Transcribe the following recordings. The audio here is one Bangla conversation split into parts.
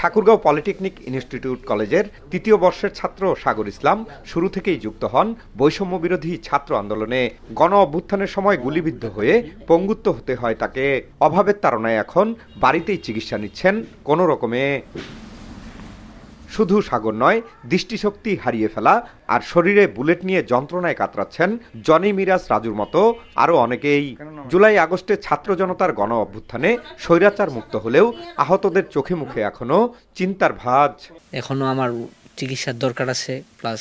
ঠাকুরগাঁও পলিটেকনিক ইনস্টিটিউট কলেজের তৃতীয় বর্ষের ছাত্র সাগর ইসলাম শুরু থেকেই যুক্ত হন বৈষম্য বিরোধী ছাত্র আন্দোলনে। গণ অভ্যুত্থানের সময় গুলিবিদ্ধ হয়ে পঙ্গুত্ব হতে হয় তাকে। অভাবের তারণায় এখন বাড়িতেই চিকিৎসা নিচ্ছেন কোনো রকমে। শুধু সাগর নয়, দৃষ্টিশক্তি হারিয়ে ফেলা আর শরীরে বুলেট নিয়ে যন্ত্রণায় কাতরাচ্ছেন জনি মিরাজ রাজুর মতো আরও অনেকেই। জুলাই আগস্টে ছাত্র জনতার গণ অভ্যুত্থানে স্বৈরাচার মুক্ত হলেও আহতদের চোখে মুখে এখনও চিন্তার ভাঁজ। এখনও আমার চিকিৎসার দরকার আছে প্লাস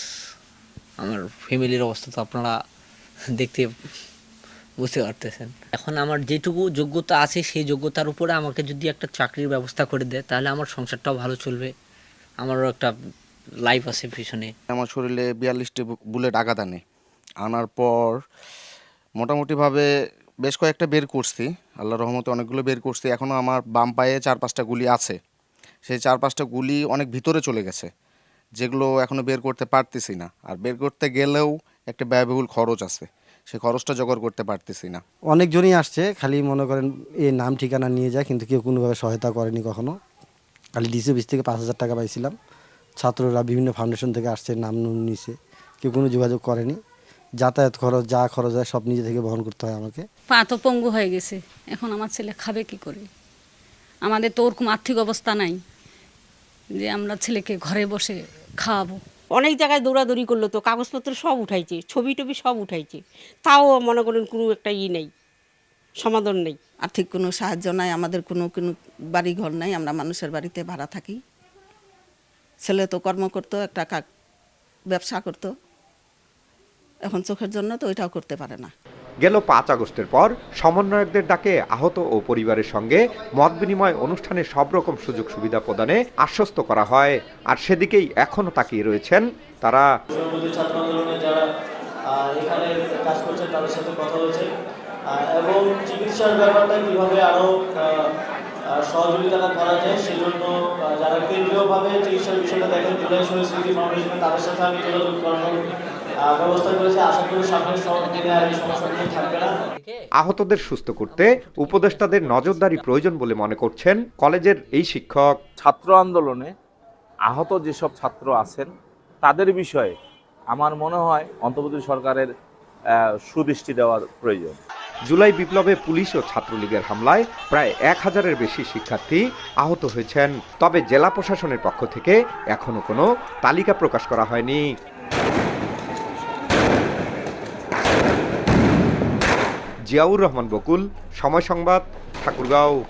আমার ফ্যামিলির অবস্থা তো আপনারা দেখতে বুঝতে পারতেছেন। এখন আমার যেটুকু যোগ্যতা আছে, সেই যোগ্যতার উপরে আমাকে যদি একটা চাকরির ব্যবস্থা করে দেয়, তাহলে আমার সংসারটাও ভালো চলবে। আমারও একটা লাইফ আছে পিছনে। আমার শরীরে বিয়াল্লিশটি বুলেট আঘাত আনে। আনার পর মোটামুটিভাবে বেশ কয়েকটা বের করছি। আল্লাহ রহমতে অনেকগুলো বের করছি। এখনও আমার বাম পায়ে চার পাঁচটা গুলি আছে। সেই চার পাঁচটা গুলি অনেক ভিতরে চলে গেছে যেগুলো এখনও বের করতে পারতেছি না। আর বের করতে গেলেও একটা ব্যয়বহুল খরচ আছে। সেই খরচটা জোগাড় করতে পারতেছি না। অনেকজনই আসছে খালি মনে করেন এই নাম ঠিকানা নিয়ে যায় কিন্তু কেউ কোনোভাবে সহায়তা করেনি কখনো। খালি ডিসি অফিস থেকে পাঁচ হাজার টাকা পাইছিলাম। ছাত্ররা বিভিন্ন ফাউন্ডেশন থেকে আসছে নাম নুন নিছে। কেউ কোনো যোগাযোগ করেনি। যাতায়াত খরচ যা খরচ হয় সব নিজে থেকে বহন করতে হয় আমাকে। পা তো পঙ্গু হয়ে গেছে। এখন আমার ছেলে খাবে কি করে? আমাদের তো ওরকম আর্থিক অবস্থা নাই যে আমরা ছেলেকে ঘরে বসে খাওয়াবো। অনেক জায়গায় দৌড়াদৌড়ি করল তো কাগজপত্র সব উঠাইছে ছবি টবি সব উঠাইছে। তাও মনে করেন কোনো একটা ই নেই। সমাধান নেই। আর্থিক কোনো সাহায্য নাই আমাদের কোনো কোনো বাড়ি ঘর নাই আমরা মানুষের বাড়িতে ভাড়া থাকি। ছেলে তো কর্ম করতো একটা কা- ব্যবসা করতো। এখন চোখের জন্য তো ওইটাও করতে পারে না। গেল পাঁচ আগস্টের পর সমন্বয়কদের ডাকে আহত ও পরিবারের সঙ্গে মত বিনিময় অনুষ্ঠানে সব রকম সুযোগ সুবিধা প্রদানে আশ্বস্ত করা হয়। আর সেদিকেই এখনও তাকিয়ে রয়েছেন তারা। ছাত্র আন্দোলনে যারা এখানে কাজ করছে তাদের সাথে কথা হয়েছে। আহ, এবং চিকিৎসার ব্যাপারটা কীভাবে আরও সহযোগিতা করা যায় সেজন্য যারা কেন্দ্রীয়ভাবে চিকিৎসার বিষয়টা দেখেন জুলাই স্মৃতি ফাউন্ডেশনে তাদের সাথে আমি যোগাযোগ করানোর ব্যবস্থা করেছি। আশা করি সামনের সব দিনে আর এই সমস্যাগুলো থাকবে না। আহতদের সুস্থ করতে উপদেষ্টাদের নজরদারি প্রয়োজন বলে মনে করছেন কলেজের এই শিক্ষক। ছাত্র আন্দোলনে আহত যেসব ছাত্র আছেন তাদের বিষয়ে আমার মনে হয় অন্তর্বর্তী সরকারের সুদৃষ্টি দেওয়ার প্রয়োজন। জুলাই বিপ্লবে পুলিশ ও ছাত্রলীগের হামলায় প্রায় এক হাজারের বেশি শিক্ষার্থী আহত হয়েছেন। তবে জেলা প্রশাসনের পক্ষ থেকে এখনও কোনো তালিকা প্রকাশ করা হয়নি। জিয়াউর রহমান বকুল, সময় সংবাদ, ঠাকুরগাঁও।